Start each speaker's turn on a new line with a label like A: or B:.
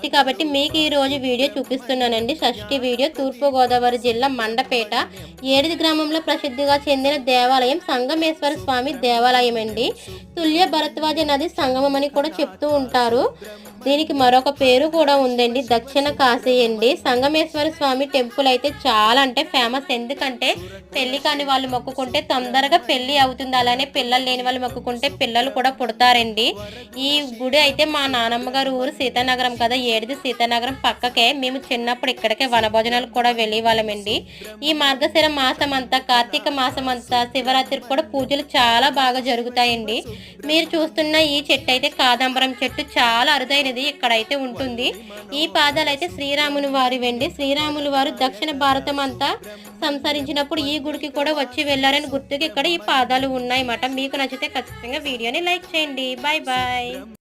A: షష్ఠి కాబట్టి మీకు ఈ రోజు వీడియో చూపిస్తున్నానండి. షష్ఠి వీడియో తూర్పుగోదావరి జిల్లా మండపేట. ఏడిది గ్రామంలో ప్రసిద్ధిగా చెందిన దేవాలయం సంగమేశ్వర స్వామి దేవాలయం అండి. తుల్య భరద్వాజ నది సంగమం అని కూడా చెప్తూ ఉంటారు. దీనికి మరొక పేరు కూడా ఉందండి. దక్షిణ కాశీ అండి. సంగమేశ్వర స్వామి టెంపుల్ అయితే చాలా అంటే ఫేమస్. ఎందుకంటే పెళ్ళి కాని వాళ్ళు మొక్కుకుంటే తొందరగా పెళ్ళి అవుతుంది. అలానే పిల్లలు లేని వాళ్ళు మొక్కుకుంటే పిల్లలు కూడా పుడతారండి. ఈ గుడి అయితే మా నానమ్మ గారు ఊరు సీతానగరం కదా. ఏడిది సీతానగరం పక్కకే మేము చిన్నప్పుడు ఇక్కడికే వనభోజనాలు కూడా వెళ్ళేవాళ్ళమండి. ఈ మార్గశిర మాసం అంతా కార్తీక మాసం అంతా శివరాత్రికి కూడా పూజలు చాలా బాగా జరుగుతాయండి. మీరు చూస్తున్న ఈ చెట్టు అయితే కాదంబరం చెట్టు చాలా అరుదైనది ఇక్కడైతే ఉంటుంది. ఈ పాదాలు అయితే శ్రీరాముని వారివండి. శ్రీరాములు వారు దక్షిణ భారతం అంతా సంసరించినప్పుడు ఈ గుడికి కూడా వచ్చి వెళ్ళారని గుర్తుకి ఇక్కడ ఈ పాదాలు ఉన్నాయన్నమాట. మీకు నచ్చితే ఖచ్చితంగా వీడియోని లైక్ చేయండి. Bye bye